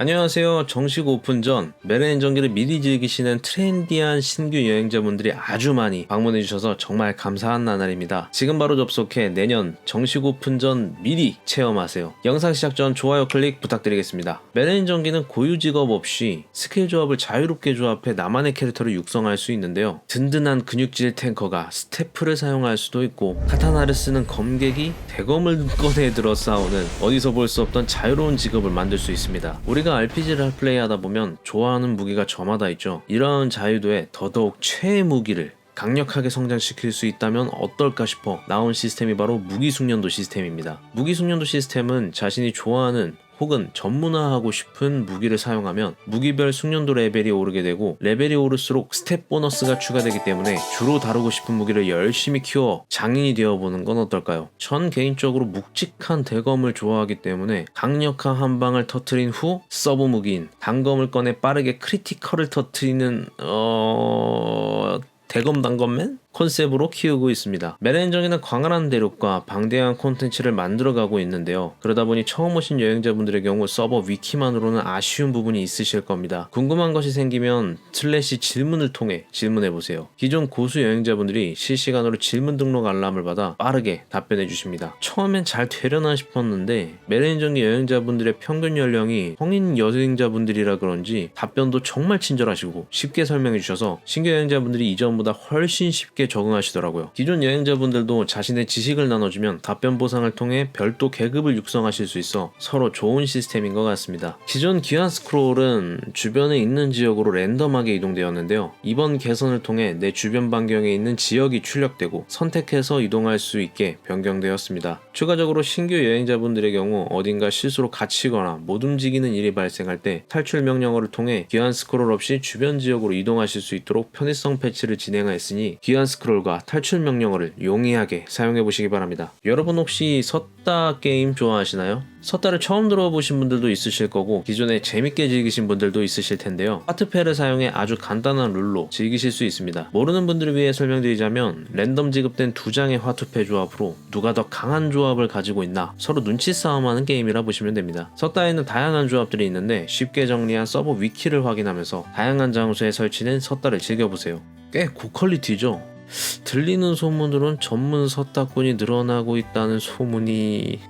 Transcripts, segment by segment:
안녕하세요. 정식 오픈 전 메렌 전기를 미리 즐기시는 트렌디한 신규 여행자분들이 아주 많이 방문해 주셔서 정말 감사한 나날입니다. 지금 바로 접속해 내년 정식 오픈 전 미리 체험하세요. 영상 시작 전 좋아요 클릭 부탁드리겠습니다. 메렌 전기는 고유 직업 없이 스킬 조합을 자유롭게 조합해 나만의 캐릭터를 육성할 수 있는데요. 든든한 근육질 탱커가 스태프를 사용할 수도 있고 카타나를 쓰는 검객이 대검을 꺼내 들어 싸우는 어디서 볼 수 없던 자유로운 직업을 만들 수 있습니다. 우리가 RPG를 플레이하다 보면 좋아하는 무기가 저마다 있죠. 이러한 자유도에 더더욱 최애 무기를 강력하게 성장시킬 수 있다면 어떨까 싶어 나온 시스템이 바로 무기 숙련도 시스템입니다. 무기 숙련도 시스템은 자신이 좋아하는 혹은 전문화하고 싶은 무기를 사용하면 무기별 숙련도 레벨이 오르게 되고 레벨이 오를수록 스텝 보너스가 추가되기 때문에 주로 다루고 싶은 무기를 열심히 키워 장인이 되어보는 건 어떨까요? 전 개인적으로 묵직한 대검을 좋아하기 때문에 강력한 한 방을 터트린 후 서브 무기인 단검을 꺼내 빠르게 크리티컬을 터트리는 어... 대검 단검맨? 컨셉으로 키우고 있습니다. 메렌정에는 광활한 대륙과 방대한 콘텐츠를 만들어가고 있는데요. 그러다 보니 처음 오신 여행자분들의 경우 서버 위키만으로는 아쉬운 부분이 있으실 겁니다. 궁금한 것이 생기면 슬래시 질문을 통해 질문해보세요. 기존 고수 여행자분들이 실시간으로 질문 등록 알람을 받아 빠르게 답변해 주십니다. 처음엔 잘 되려나 싶었는데 메렌정기 여행자분들의 평균 연령이 성인 여행자분들이라 그런지 답변도 정말 친절하시고 쉽게 설명해 주셔서 신규 여행자분들이 이전보다 훨씬 쉽게 적응하시더라고요. 기존 여행자분들도 자신의 지식을 나눠주면 답변 보상을 통해 별도 계급을 육성하실 수 있어 서로 좋은 시스템인 것 같습니다. 기존 기한 스크롤은 주변에 있는 지역으로 랜덤하게 이동되었는데요. 이번 개선을 통해 내 주변 반경에 있는 지역이 출력되고 선택해서 이동할 수 있게 변경되었습니다. 추가적으로 신규 여행자분들의 경우 어딘가 실수로 갇히거나 못 움직이는 일이 발생할 때 탈출 명령어를 통해 기한 스크롤 없이 주변 지역으로 이동하실 수 있도록 편의성 패치를 진행하였으니 기한 스크롤과 탈출 명령어를 용이하게 사용해 보시기 바랍니다. 여러분 혹시 섰다 게임 좋아하시나요? 섰다를 처음 들어보신 분들도 있으실 거고 기존에 재밌게 즐기신 분들도 있으실 텐데요. 하트패를 사용해 아주 간단한 룰로 즐기실 수 있습니다. 모르는 분들을 위해 설명드리자면 랜덤 지급된 두 장의 화투패 조합으로 누가 더 강한 조합을 가지고 있나 서로 눈치 싸움하는 게임이라 보시면 됩니다. 섰다에는 다양한 조합들이 있는데 쉽게 정리한 서버 위키를 확인하면서 다양한 장소에 설치된 섰다를 즐겨보세요. 꽤 고퀄리티죠. 들리는 소문으론 전문 섰다꾼이 늘어나고 있다는 소문이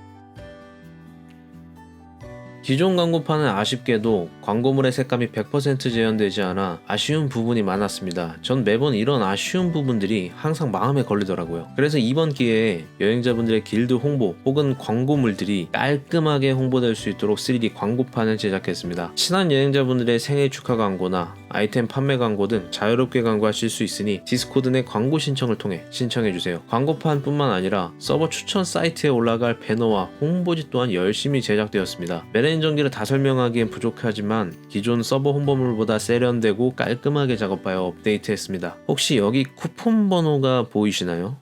기존 광고판은 아쉽게도 광고물의 색감이 100% 재현되지 않아 아쉬운 부분이 많았습니다. 전 매번 이런 아쉬운 부분들이 항상 마음에 걸리더라고요. 그래서 이번 기회에 여행자분들의 길드 홍보 혹은 광고물들이 깔끔하게 홍보될 수 있도록 3D 광고판을 제작했습니다. 친한 여행자분들의 생일 축하 광고나 아이템 판매 광고 등 자유롭게 광고하실 수 있으니 디스코드 내 광고 신청을 통해 신청해주세요. 광고판뿐만 아니라 서버 추천 사이트에 올라갈 배너와 홍보지 또한 열심히 제작되었습니다. 메레인 전기를 다 설명하기엔 부족하지만 기존 서버 홍보물보다 세련되고 깔끔하게 작업하여 업데이트했습니다. 혹시 여기 쿠폰 번호가 보이시나요?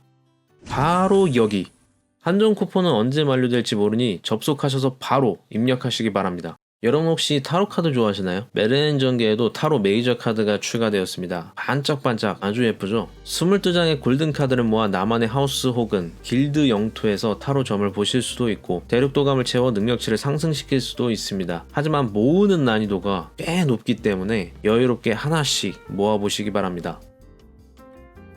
바로 여기 한정 쿠폰은 언제 만료될지 모르니 접속하셔서 바로 입력하시기 바랍니다. 여러분 혹시 타로 카드 좋아하시나요? 메르넨 전기에도 타로 메이저 카드가 추가되었습니다. 반짝반짝 아주 예쁘죠? 22장의 골든 카드를 모아 나만의 하우스 혹은 길드 영토에서 타로 점을 보실 수도 있고 대륙도감을 채워 능력치를 상승시킬 수도 있습니다. 하지만 모으는 난이도가 꽤 높기 때문에 여유롭게 하나씩 모아보시기 바랍니다.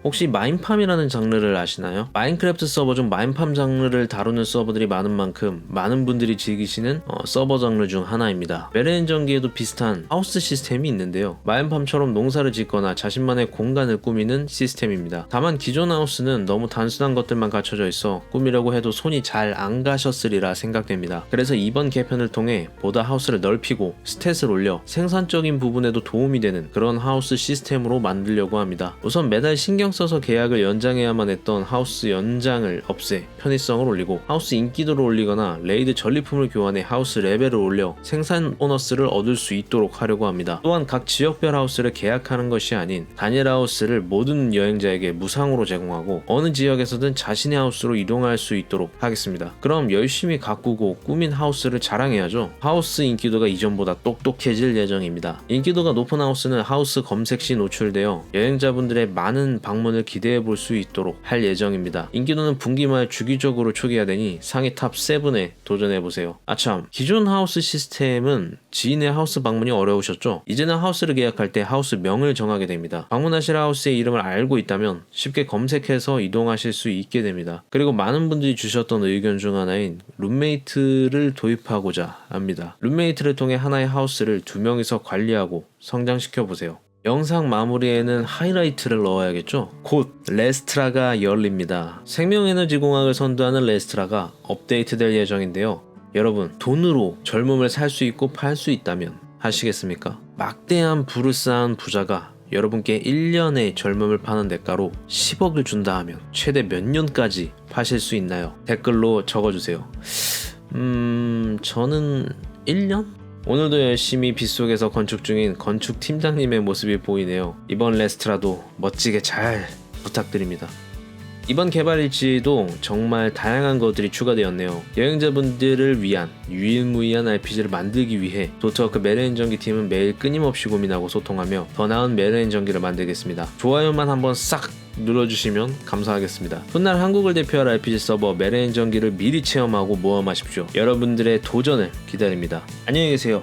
혹시 마인팜이라는 장르를 아시나요? 마인크래프트 서버 중 마인팜 장르를 다루는 서버들이 많은 만큼 많은 분들이 즐기시는 어, 서버 장르 중 하나입니다. 메레인 전기에도 비슷한 하우스 시스템이 있는데요. 마인팜처럼 농사를 짓거나 자신만의 공간을 꾸미는 시스템입니다. 다만 기존 하우스는 너무 단순한 것들만 갖춰져 있어 꾸미려고 해도 손이 잘 안 가셨으리라 생각됩니다. 그래서 이번 개편을 통해 보다 하우스를 넓히고 스탯을 올려 생산적인 부분에도 도움이 되는 그런 하우스 시스템으로 만들려고 합니다. 우선 매달 신경 써서 계약을 연장해야만 했던 하우스 연장을 없애 편의성을 올리고 하우스 인기도를 올리거나 레이드 전리품을 교환해 하우스 레벨을 올려 생산 보너스를 얻을 수 있도록 하려고 합니다. 또한 각 지역별 하우스를 계약하는 것이 아닌 단일 하우스를 모든 여행자에게 무상으로 제공하고 어느 지역에서든 자신의 하우스로 이동할 수 있도록 하겠습니다. 그럼 열심히 가꾸고 꾸민 하우스를 자랑해야죠. 하우스 인기도가 이전보다 똑똑해질 예정입니다. 인기도가 높은 하우스는 하우스 검색 시 노출되어 여행자분들의 많은 방문 방문을 기대해 볼 수 있도록 할 예정입니다. 인기도는 분기 말 주기적으로 초기화되니 상위 탑 7에 도전해 보세요. 아참, 기존 하우스 시스템은 지인의 하우스 방문이 어려우셨죠? 이제는 하우스를 계약할 때 하우스 명을 정하게 됩니다. 방문하실 하우스의 이름을 알고 있다면 쉽게 검색해서 이동하실 수 있게 됩니다. 그리고 많은 분들이 주셨던 의견 중 하나인 룸메이트를 도입하고자 합니다. 룸메이트를 통해 하나의 하우스를 두 명이서 관리하고 성장시켜 보세요. 영상 마무리에는 하이라이트를 넣어야겠죠? 곧 레스트라가 열립니다. 생명에너지 공학을 선도하는 레스트라가 업데이트될 예정인데요. 여러분, 돈으로 젊음을 살 수 있고 팔 수 있다면 하시겠습니까? 막대한 부를 쌓은 부자가 여러분께 1년의 젊음을 파는 대가로 10억을 준다 하면 최대 몇 년까지 파실 수 있나요? 댓글로 적어주세요. 음, 저는 1년? 오늘도 열심히 빗속에서 건축 중인 건축 팀장님의 모습이 보이네요. 이번 레스트라도 멋지게 잘 부탁드립니다. 이번 개발 일지도 정말 다양한 것들이 추가되었네요. 여행자분들을 위한 유일무이한 RPG를 만들기 위해 도트워크 메르 인 전기 팀은 매일 끊임없이 고민하고 소통하며 더 나은 메르 인 전기를 만들겠습니다. 좋아요만 한번 싹 눌러주시면 감사하겠습니다. 훗날 한국을 대표할 RPG 서버 메르인 전기를 미리 체험하고 모험하십시오. 여러분들의 도전을 기다립니다. 안녕히 계세요.